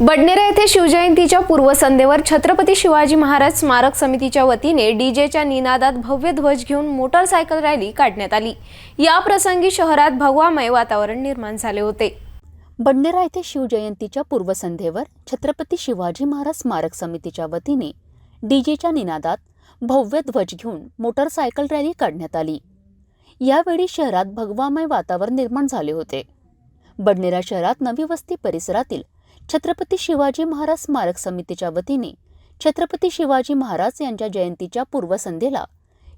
बडनेरा येथे शिवजयंतीच्या पूर्वसंध्येवर छत्रपती शिवाजी महाराज स्मारक समितीच्या वतीने डीजेच्या निनादात भव्य ध्वज घेऊन मोटारसायकल रॅली काढण्यात आली. या प्रसंगी शहरात भगवामय वातावरण निर्माण झाले होते. बडनेरा येथे शिवजयंतीच्या पूर्वसंध्येवर छत्रपती शिवाजी महाराज स्मारक समितीच्या वतीने डीजेच्या निनादात भव्य ध्वज घेऊन मोटारसायकल रॅली काढण्यात आली. यावेळी शहरात भगवामय वातावरण निर्माण झाले होते. बडनेरा शहरात नवी वस्ती परिसरातील छत्रपती शिवाजी महाराज स्मारक समितीच्या वतीने छत्रपती शिवाजी महाराज यांच्या जयंतीच्या पूर्वसंध्येला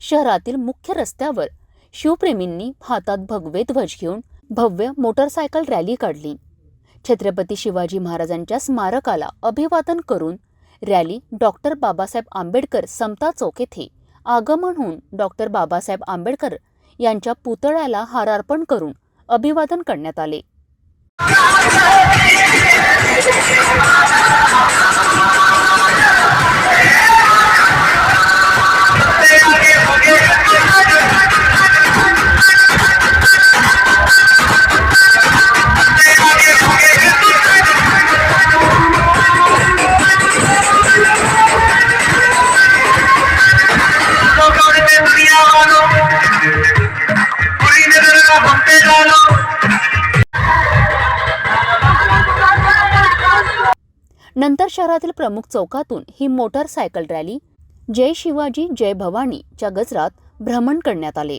शहरातील मुख्य रस्त्यावर शिवप्रेमींनी हातात भगवे ध्वज घेऊन भव्य मोटारसायकल रॅली काढली. छत्रपती शिवाजी महाराजांच्या स्मारकाला अभिवादन करून रॅली डॉक्टर बाबासाहेब आंबेडकर समता चौक येथे आगमन होऊन डॉक्टर बाबासाहेब आंबेडकर यांच्या पुतळ्याला हारार्पण करून अभिवादन करण्यात आले. नंतर शहरातील प्रमुख चौकातून ही मोटारसायकल रॅली जय शिवाजी जय भवानी च्या गजरात भ्रमण करण्यात आले.